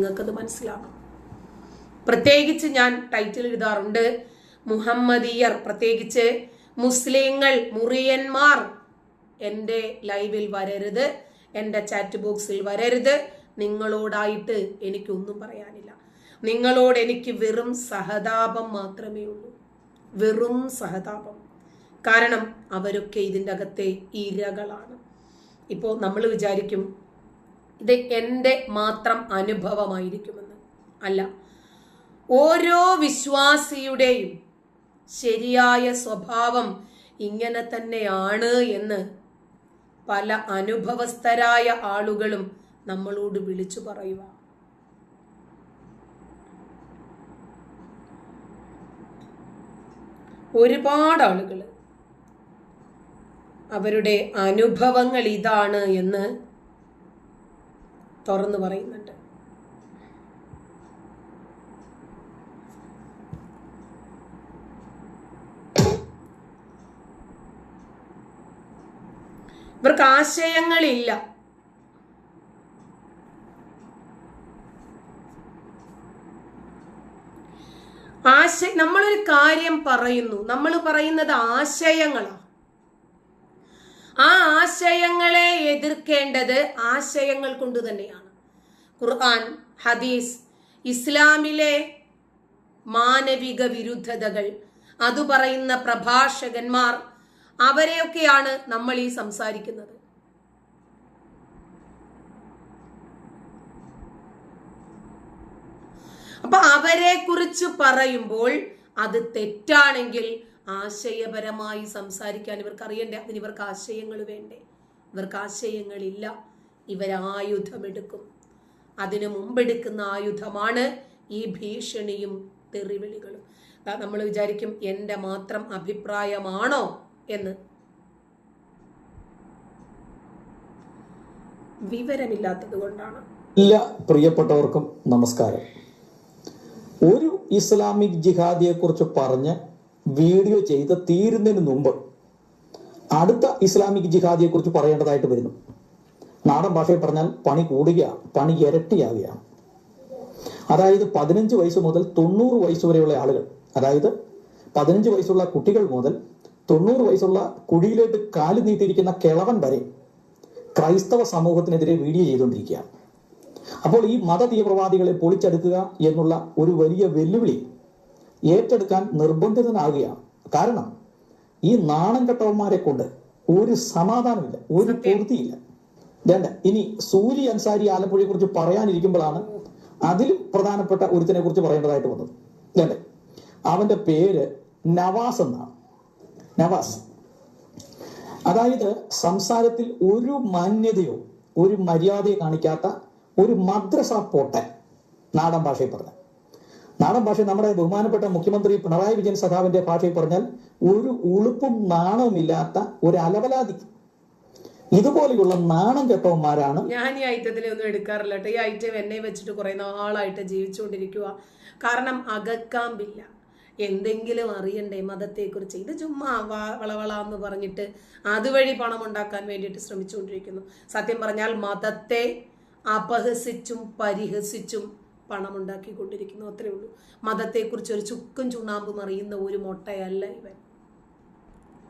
നിങ്ങൾക്കത് മനസ്സിലാകും പ്രത്യേകിച്ച് ഞാൻ ടൈറ്റിൽ എഴുതാറുണ്ട് മുഹമ്മദീയർ പ്രത്യേകിച്ച് മുസ്ലിങ്ങൾ മുറിയന്മാർ. എന്റെ ലൈവിൽ വരരുത് എന്റെ ചാറ്റ് ബോക്സിൽ വരരുത്. നിങ്ങളോടായിട്ട് എനിക്കൊന്നും പറയാനില്ല. നിങ്ങളോട് എനിക്ക് വെറും സഹതാപം മാത്രമേ ഉള്ളൂ. വെറും സഹതാപം. കാരണം അവരൊക്കെ ഇതിന്റെ അകത്തെ ഇരകളാണ്. ഇപ്പോൾ നമ്മൾ വിചാരിക്കും ഇത് എന്റെ മാത്രം അനുഭവമായിരിക്കുമെന്ന്. അല്ല ഓരോ വിശ്വാസിയുടെയും ശരിയായ സ്വഭാവം ഇങ്ങനെ തന്നെയാണ് എന്ന് പല അനുഭവസ്ഥരായ ആളുകളും നമ്മളോട് വിളിച്ചു പറയുക. ഒരുപാട് ആളുകൾ അവരുടെ അനുഭവങ്ങൾ ഇതാണ് എന്ന് തുറന്നു പറയുന്നുണ്ട്. ഇവർക്ക് ആശയങ്ങളില്ല. ആശയ നമ്മളൊരു കാര്യം പറയുന്നു. നമ്മൾ പറയുന്നത് ആശയങ്ങളാണ്. ആ ആശയങ്ങളെ എതിർക്കേണ്ടത് ആശയങ്ങൾ കൊണ്ട് തന്നെയാണ്. ഖുർആൻ ഹദീസ് ഇസ്ലാമിലെ മാനവിക വിരുദ്ധതകൾ അത് പറയുന്ന പ്രഭാഷകന്മാർ അവരെയൊക്കെയാണ് നമ്മൾ ഈ സംസാരിക്കുന്നത്. അപ്പൊ അവരെ കുറിച്ച് പറയുമ്പോൾ അത് തെറ്റാണെങ്കിൽ ആശയപരമായി സംസാരിക്കാൻ ഇവർക്ക് അറിയണ്ടേ അതിന് ഇവർക്ക് ആശയങ്ങൾ വേണ്ടേ? ഇവർക്ക് ആശയങ്ങളില്ല. ഇവരായുധമെടുക്കും അതിനു മുമ്പെടുക്കുന്ന ആയുധമാണ് ഈ ഭീഷണിയും തെറിവിളികളും. നമ്മൾ വിചാരിക്കും എന്റെ മാത്രം അഭിപ്രായമാണോ എന്ന്. വിവരമില്ലാത്തത് കൊണ്ടാണ്. എല്ലാ പ്രിയപ്പെട്ടവർക്കും നമസ്കാരം. ഒരു ഇസ്ലാമിക് ജിഹാദിയെക്കുറിച്ച് പറഞ്ഞ് വീഡിയോ ചെയ്ത് തീരുന്നതിന് മുമ്പ് അടുത്ത ഇസ്ലാമിക് ജിഹാദിയെ കുറിച്ച് പറയേണ്ടതായിട്ട് വരുന്നു. നാടൻ ഭാഷയിൽ പറഞ്ഞാൽ പണി കൂടുകയാണ് പണി ഇരട്ടിയാവുകയാണ്. അതായത് പതിനഞ്ച് വയസ്സ് മുതൽ തൊണ്ണൂറ് വയസ്സ് വരെയുള്ള ആളുകൾ അതായത് പതിനഞ്ച് വയസ്സുള്ള കുട്ടികൾ മുതൽ തൊണ്ണൂറ് വയസ്സുള്ള കുഴിയിലേക്ക് കാൽ നീട്ടിയിരിക്കുന്ന കിളവൻ വരെ ക്രൈസ്തവ സമൂഹത്തിനെതിരെ വീഡിയോ ചെയ്തുകൊണ്ടിരിക്കുകയാണ്. അപ്പോൾ ഈ മത തീവ്രവാദികളെ പൊളിച്ചെടുക്കുക എന്നുള്ള ഒരു വലിയ വെല്ലുവിളി ഏറ്റെടുക്കാൻ നിർബന്ധിതനാകുകയാണ് കാരണം ഈ നാണം കെട്ടവന്മാരെ കൊണ്ട് ഒരു സമാധാനമില്ല ഒരു പൂർത്തിയില്ല. വേണ്ട ഇനി സൂര്യ അൻസാരി ആലപ്പുഴയെ കുറിച്ച് പറയാനിരിക്കുമ്പോഴാണ് അതിലും പ്രധാനപ്പെട്ട ഒരുത്തിനെ കുറിച്ച് പറയേണ്ടതായിട്ട് വന്നത്. വേണ്ടേ അവന്റെ പേര് നവാസ് എന്നാണ്. നവാസ്. അതായത് സംസാരത്തിൽ ഒരു മാന്യതയോ ഒരു മര്യാദയോ കാണിക്കാത്ത ഒരു മദ്രസ പോട്ടൻ നാടൻ ഭാഷയിൽ പറഞ്ഞ നാടൻ ഭാഷ നമ്മുടെ ബഹുമാനപ്പെട്ട മുഖ്യമന്ത്രി പിണറായി വിജയൻ സഖാവിന്റെ ഭാഷയിൽ പറഞ്ഞാൽ ഒരു ഉളുപ്പും നാണവുമില്ലാത്ത ഒരു അലവലാതി. ഇതുപോലെയുള്ള നാണം കെട്ടവന്മാരാണ് ഞാൻ ഈ ഐറ്റത്തിലെ ഒന്നും എടുക്കാറില്ല ഈ ഐറ്റം എന്നെ വെച്ചിട്ട് കുറെ നാളായിട്ട് ജീവിച്ചുകൊണ്ടിരിക്കുക കാരണം അകക്കാമ്പില്ല. എന്തെങ്കിലും അറിയണ്ടേ മതത്തെക്കുറിച്ച്? ഇത് ചുമ്മാ വളവള എന്ന് പറഞ്ഞിട്ട് അതുവഴി പണം ഉണ്ടാക്കാൻ വേണ്ടിയിട്ട് ശ്രമിച്ചുകൊണ്ടിരിക്കുന്നു. സത്യം പറഞ്ഞാൽ മതത്തെ അപഹസിച്ചും പരിഹസിച്ചും പണം ഉണ്ടാക്കിക്കൊണ്ടിരിക്കുന്നു അത്രേ ഉള്ളൂ. മതത്തെക്കുറിച്ച് ഒരു ചുക്കും ചുണാമ്പും അറിയുന്ന ഒരു മൊട്ടയല്ല ഇവൻ.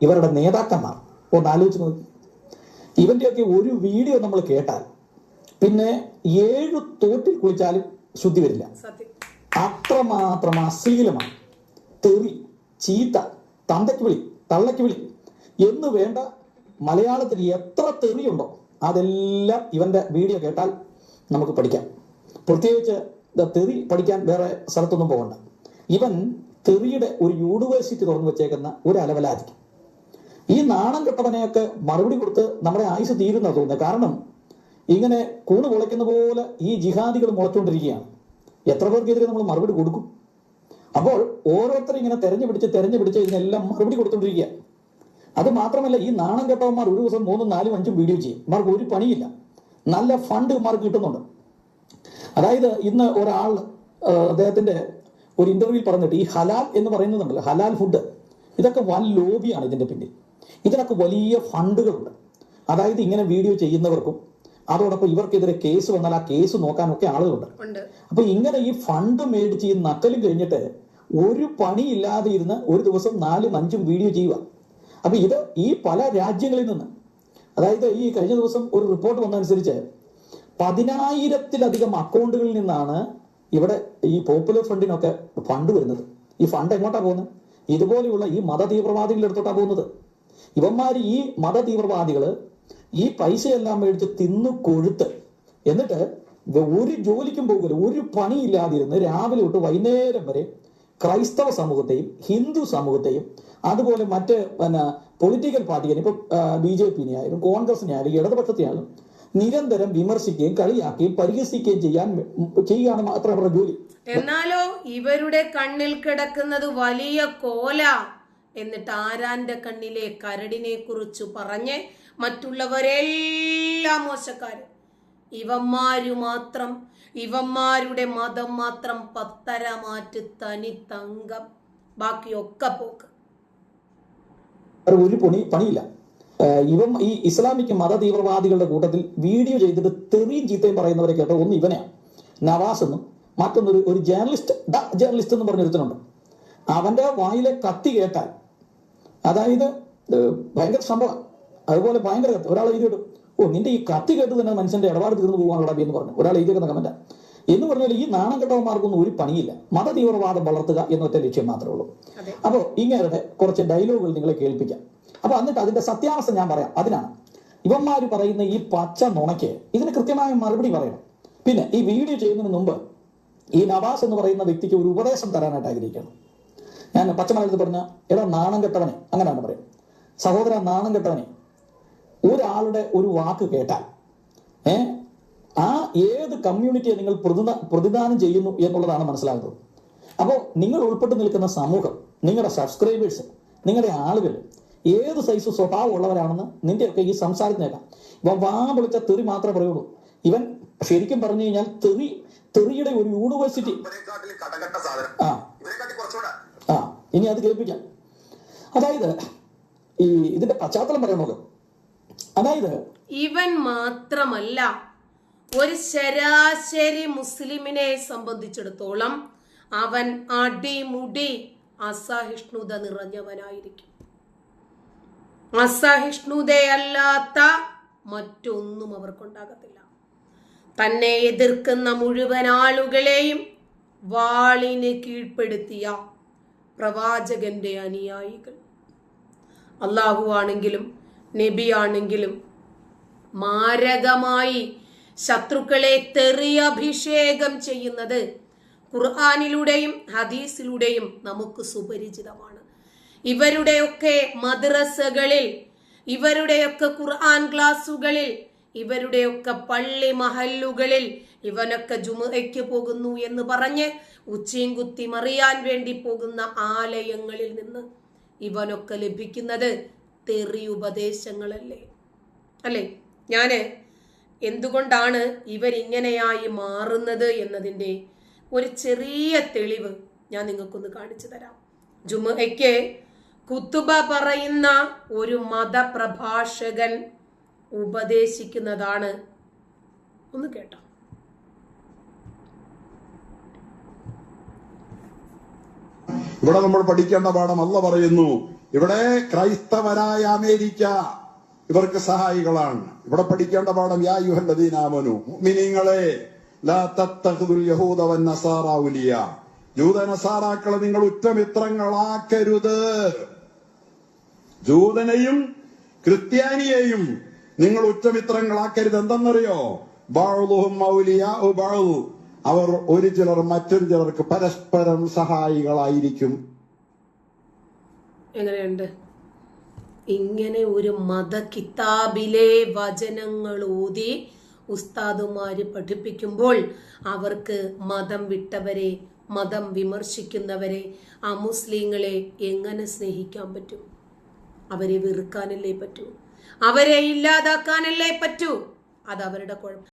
ഇവരുടെ നേതാക്കന്മാർ ഒന്ന് ആലോചിച്ച് നോക്കി. ഇവന്റെയൊക്കെ ഒരു വീഡിയോ നമ്മൾ കേട്ടാൽ പിന്നെ ഏഴ് തോട്ടിൽ കുളിച്ചാലും ശുദ്ധി വരില്ല. അത്രമാത്രം അശ്ലീലമാണ്. തെറി ചീത്ത തന്തയ്ക്ക് വിളി തള്ളയ്ക്ക് വിളി എന്ന് വേണ്ട മലയാളത്തിൽ എത്ര തെറിയുണ്ടോ അതെല്ലാം ഇവന്റെ വീഡിയോ കേട്ടാൽ നമുക്ക് പഠിക്കാം. പ്രത്യേകിച്ച് തെറി പഠിക്കാൻ വേറെ സ്ഥലത്തൊന്നും പോകണ്ട. ഇവൻ തെറിയുടെ ഒരു യൂണിവേഴ്സിറ്റി തുറന്നു വെച്ചേക്കുന്ന ഒരു അലവലായിരിക്കും. ഈ നാണം കെട്ടവനെയൊക്കെ മറുപടി കൊടുത്ത് നമ്മുടെ ആയുസ് തീരുന്ന തോന്നുന്നത് കാരണം ഇങ്ങനെ കൂണ് മുളയ്ക്കുന്ന പോലെ ഈ ജിഹാദികൾ മുളച്ചുകൊണ്ടിരിക്കുകയാണ്. എത്ര പേർക്കെതിരെ നമ്മൾ മറുപടി കൊടുക്കും? അപ്പോൾ ഓരോരുത്തരും ഇങ്ങനെ തെരഞ്ഞു പിടിച്ച് തെരഞ്ഞു പിടിച്ച് ഇതിനെല്ലാം മറുപടി കൊടുത്തോണ്ടിരിക്കുക. അത് മാത്രമല്ല ഈ നാണം കെട്ടവന്മാർ ഒരു ദിവസം മൂന്നും നാലും അഞ്ചും വീഡിയോ ചെയ്യും. ഇമാർക്ക് ഒരു പണിയില്ല. നല്ല ഫണ്ട് ഇമാർക്ക് കിട്ടുന്നുണ്ട്. അതായത് ഇന്ന് ഒരാൾ അദ്ദേഹത്തിന്റെ ഒരു ഇന്റർവ്യൂവിൽ പറഞ്ഞിട്ട് ഈ ഹലാൽ എന്ന് പറയുന്നതുണ്ടല്ലോ ഹലാൽ ഫുഡ് ഇതൊക്കെ വൻ ലോബിയാണ് ഇതിന്റെ പിന്നിൽ. ഇതിനൊക്കെ വലിയ ഫണ്ടുകളുണ്ട്. അതായത് ഇങ്ങനെ വീഡിയോ ചെയ്യുന്നവർക്കും അതോടൊപ്പം ഇവർക്കെതിരെ കേസ് വന്നാൽ ആ കേസ് നോക്കാനൊക്കെ ആളുകളുണ്ട്. അപ്പൊ ഇങ്ങനെ ഈ ഫണ്ട് മേടിച്ച് ഈ നക്കലും കഴിഞ്ഞിട്ട് ഒരു പണിയില്ലാതെ ഇരുന്ന് ഒരു ദിവസം നാലും അഞ്ചും വീഡിയോ ചെയ്യുക. അപ്പൊ ഇത് ഈ പല രാജ്യങ്ങളിൽ നിന്ന് അതായത് ഈ കഴിഞ്ഞ ദിവസം ഒരു റിപ്പോർട്ട് വന്നതനുസരിച്ച് പതിനായിരത്തിലധികം അക്കൗണ്ടുകളിൽ നിന്നാണ് ഇവിടെ ഈ പോപ്പുലർ ഫണ്ടിനൊക്കെ ഫണ്ട് വരുന്നത്. ഈ ഫണ്ട് എങ്ങോട്ടാ പോകുന്നത്? ഇതുപോലെയുള്ള ഈ മത തീവ്രവാദികളുടെ അടുത്തോട്ടാ പോകുന്നത്. ഇവന്മാർ ഈ മത തീവ്രവാദികൾ ഈ പൈസയെല്ലാം മേടിച്ച് തിന്നു കൊഴുത്ത്. എന്നിട്ട് ഒരു ജോലിക്കും പോകില്ല ഒരു പണിയില്ലാതിരുന്ന് രാവിലെ തൊട്ട് വൈകുന്നേരം വരെ ക്രൈസ്തവ സമൂഹത്തെയും ഹിന്ദു സമൂഹത്തെയും അതുപോലെ മറ്റ് പിന്നെ പൊളിറ്റിക്കൽ പാർട്ടിയെ ഇപ്പൊ ബി ജെ പിനെ ആയാലും കോൺഗ്രസിനെ ആയാലും ഇടതുപക്ഷത്തെ ആയാലും നിരന്തരം വിമർശിക്കുകയും കളിയാക്കുകയും പരിഹസിക്കുകയും ചെയ്യാൻ ചെയ്യുകയാണ് മാത്രം അവരുടെ ജോലി. എന്നാലോ ഇവരുടെ കണ്ണിൽ കിടക്കുന്നത് വലിയ കോല എന്നിട്ട് ആരാന്റെ കണ്ണിലെ കരടിനെ കുറിച്ച് പറഞ്ഞ് മറ്റുള്ളവരെല്ലാം മോശക്കാര്. ഇവന്മാരു മാത്രം ഇവന്മാരുടെ മതം മാത്രം പത്തര മാറ്റ് തനി തങ്കം ബാക്കിയൊക്കെ പോക്ക്. ഒരു പണി പണിയില്ല. ഇവൻ ഈ ഇസ്ലാമിക് മത തീവ്രവാദികളുടെ കൂട്ടത്തിൽ വീഡിയോ ചെയ്തിട്ട് തെറിയും ചീത്തയും പറയുന്നവരെ കേട്ടോ ഒന്ന് ഇവനെയാണ് നവാസ് എന്നും മറ്റൊന്നൊരു ഒരു ജേർണലിസ്റ്റ് ദ ജേർണലിസ്റ്റ് എന്ന് പറഞ്ഞൊരുത്തനുണ്ട് അവന്റെ വായിലെ കത്തി കേട്ടാൽ അതായത് ഭയങ്കര സംഭവം. അതുപോലെ ഭയങ്കര കത്തി. ഒരാൾ എഴുതിയിടും ഓ നിന്റെ ഈ കത്തി കേട്ട് തന്നെ മനുഷ്യന്റെ ഇടപാട് തീർന്നു പോകാനുള്ള എന്ന് പറഞ്ഞു. ഒരാൾ എഴുതിയിരിക്കുന്ന കമന്റ് എന്ന് പറഞ്ഞാൽ ഈ നാണം കെട്ടവന്മാർക്കൊന്നും ഒരു പണിയില്ല. മത തീവ്രവാദം വളർത്തുക എന്നൊറ്റ ലക്ഷ്യം മാത്രമേ ഉള്ളൂ. അപ്പോൾ ഇങ്ങനത്തെ കുറച്ച് ഡയലോഗുകൾ നിങ്ങളെ കേൾപ്പിക്കാം. അപ്പൊ എന്നിട്ട് അതിന്റെ സത്യാവസ്ഥ ഞാൻ പറയാം. അതിനാണ്. ഇവന്മാർ പറയുന്ന ഈ പച്ച നുണയ്ക്ക് ഇതിന് കൃത്യമായ മറുപടി പറയണം. പിന്നെ ഈ വീഡിയോ ചെയ്യുന്നതിന് മുമ്പ് ഈ നവാസ് എന്ന് പറയുന്ന വ്യക്തിക്ക് ഒരു ഉപദേശം തരാനായിട്ട് ആഗ്രഹിക്കുന്നു ഞാൻ പച്ചമലയാളത്തിൽ പറഞ്ഞ എടാ നാണം കെട്ടവനെ. അങ്ങനെയാണ് പറയും സഹോദര നാണം കെട്ടവനെ. ഒരാളുടെ ഒരു വാക്ക് കേട്ടാൽ ഏ ആ ഏത് കമ്മ്യൂണിറ്റിയെ നിങ്ങൾ പ്രതിദാ പ്രതിദാനം ചെയ്യുന്നു എന്നുള്ളതാണ് മനസ്സിലാകുന്നത്. അപ്പോൾ നിങ്ങൾ ഉൾപ്പെട്ട് നിൽക്കുന്ന സമൂഹം നിങ്ങളുടെ സബ്സ്ക്രൈബേഴ്സ് നിങ്ങളുടെ ആളുകൾ ഏത് സൈസ് സ്വഭാവം ഉള്ളവരാണെന്ന് നിന്റെയൊക്കെ ഈ സംസാരത്തിനേക്കാം ഇവൻ വാ വിളിച്ച തെറി മാത്രമേ പറയുള്ളൂ. ഇവൻ ശരിക്കും പറഞ്ഞു കഴിഞ്ഞാൽ തെറി തെറിയുടെ ഒരു യൂണിവേഴ്സിറ്റി ഇവരെക്കാട്ടിൽ കടകട്ട സാധനം. ആ. ആ. ഇനി അത് കേൾപ്പിക്കാം. അതായത് ഈ ഇതിന്റെ പശ്ചാത്തലം പറയണമല്ലോ അതായത് ഇവൻ മാത്രമല്ല ഒരു ശരാശരി മുസ്ലിമിനെ സംബന്ധിച്ചിടത്തോളം അവൻ അടിമുടി അസഹിഷ്ണുത നിറഞ്ഞവനായിരിക്കും. അസഹിഷ്ണുതയല്ലാത്ത മറ്റൊന്നും അവർക്കുണ്ടാകത്തില്ല. തന്നെ എതിർക്കുന്ന മുഴുവൻ ആളുകളെയും വാളിന് കീഴ്പ്പെടുത്തിയ പ്രവാചകന്റെ അനുയായികൾ. അള്ളാഹു ആണെങ്കിലും നബി ആണെങ്കിലും മാരകമായി ശത്രുക്കളെ തെറിയഭിഷേകം ചെയ്യുന്നത് ഖുർആാനിലൂടെയും ഹദീസിലൂടെയും നമുക്ക് സുപരിചിതമാണ്. ഇവരുടെയൊക്കെ മദ്രസകളിൽ ഇവരുടെയൊക്കെ ഖുർആൻ ക്ലാസ്സുകളിൽ ഇവരുടെയൊക്കെ പള്ളി മഹല്ലുകളിൽ ഇവനൊക്കെ ജുമുഅയ്ക്ക് പോകുന്നു എന്ന് പറഞ്ഞ് ഉച്ചയും കുത്തി മറിയാൻ വേണ്ടി പോകുന്ന ആലയങ്ങളിൽ നിന്ന് ഇവനൊക്കെ ലഭിക്കുന്നത് തെറി ഉപദേശങ്ങളല്ലേ? അല്ലേ? ഞാൻ എന്തുകൊണ്ടാണ് ഇവരിങ്ങനെയായി മാറുന്നത് എന്നതിന്റെ ഒരു ചെറിയ തെളിവ് ഞാൻ നിങ്ങൾക്കൊന്ന് കാണിച്ചു തരാം. ജുമയ്ക്ക് കുത്തുബ പറയുന്ന ഒരു മതപ്രഭാഷകൻ ഉപദേശിക്കുന്നതാണ്. ഒന്ന് കേട്ടോ. ഇവിടെ നമ്മൾ പഠിക്കേണ്ട പാഠം അല്ല പറയുന്നു. ഇവിടെ ക്രൈസ്തവരായ അമേരിക്ക ഇവർക്ക് സഹായികളാണ്. ഇവിടെ പഠിക്കേണ്ട പാഠം യാ യുഹല്ലദീനാമനു മിനിങ്ങളെ ലാ ജൂതനസാറാക്കളെ നിങ്ങൾ ഉറ്റമിത്രങ്ങളാക്കരുത്. ജൂതനെയും ക്രിസ്ത്യാനിയെയും നിങ്ങൾ ഉറ്റമിത്രങ്ങളാക്കരുത് എന്തെന്നറിയോ? ബാഴുതും മൗലിയാ ബാഴു അവർ ഒരു ചിലർ മറ്റൊരു ചിലർക്ക് പരസ്പരം സഹായികളായിരിക്കും. എങ്ങനെയുണ്ട്? ഇങ്ങനെ ഒരു മത കിതാബിലെ വചനങ്ങൾ ഊതി ഉസ്താദുമാര് പഠിപ്പിക്കുമ്പോൾ അവർക്ക് മതം വിട്ടവരെ മതം വിമർശിക്കുന്നവരെ ആ മുസ്ലിങ്ങളെ എങ്ങനെ സ്നേഹിക്കാൻ പറ്റും? അവരെ വെറുക്കാനല്ലേ പറ്റൂ. അവരെ ഇല്ലാതാക്കാനല്ലേ പറ്റൂ. അത് അവരുടെ കുഴപ്പം.